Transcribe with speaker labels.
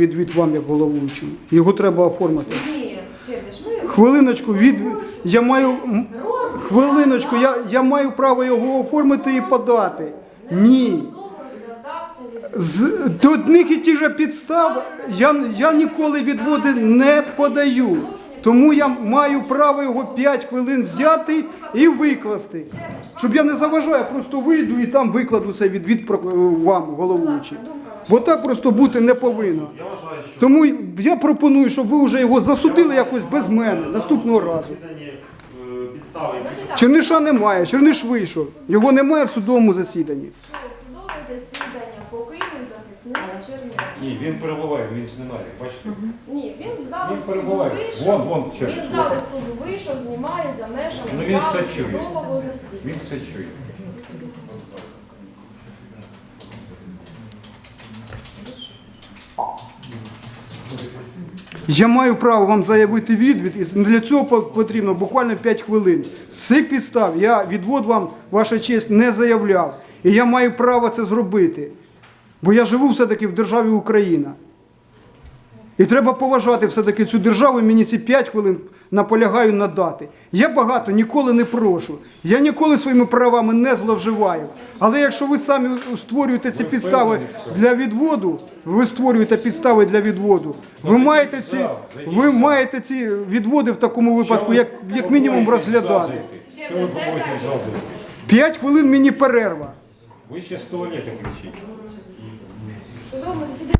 Speaker 1: відвід вам як головуючому. Його треба оформити. Хвилиночку, від я маю хвилиночку, я, я маю право його оформити і подати. Ні.
Speaker 2: від
Speaker 1: З до одних і тих же підстав я, я ніколи відводи не подаю. Тому я маю право його 5 хвилин взяти і викласти. Щоб я не заважаю, я просто вийду і там викладу цей відвід про- вам, головуючий. Бо так просто бути не повинно.
Speaker 3: Я вважаю, що
Speaker 1: Тому я пропоную, щоб ви вже його засудили якось без мене наступного разу.
Speaker 3: е, підстави,
Speaker 1: Черниша немає, Черниш вийшов. Його немає в судовому засіданні.
Speaker 2: судове засідання покинув захисник Черниш.
Speaker 4: Ні, він перебуває, він знімає, бачите?
Speaker 2: Ні, він з зали
Speaker 4: Він
Speaker 2: суду
Speaker 4: перебуває.
Speaker 2: вийшов.
Speaker 4: Вон, вон,
Speaker 2: він
Speaker 4: Черниш,
Speaker 2: з суду вийшов, знімає за межами
Speaker 4: Ну, він
Speaker 2: зали
Speaker 4: все чує.
Speaker 2: судового засідання.
Speaker 4: Він все чує.
Speaker 1: Я маю право вам заявити відвід, і для цього по- потрібно буквально 5 хвилин. З цих підстав я відвод вам, ваша честь, не заявляв. І я маю право це зробити. Бо я живу все-таки в державі Україна. І треба поважати все-таки цю державу, і мені ці 5 хвилин наполягаю надати. Я багато ніколи не прошу. Я ніколи своїми правами не зловживаю. Але якщо ви самі створюєте ці підстави для відводу, ви створюєте підстави для відводу, ви маєте ці, ви маєте ці відводи в такому випадку, як, як мінімум розглядати. 5 хвилин мені перерва.
Speaker 4: Ви ще з туалету кричіть.
Speaker 2: В судовому засіданні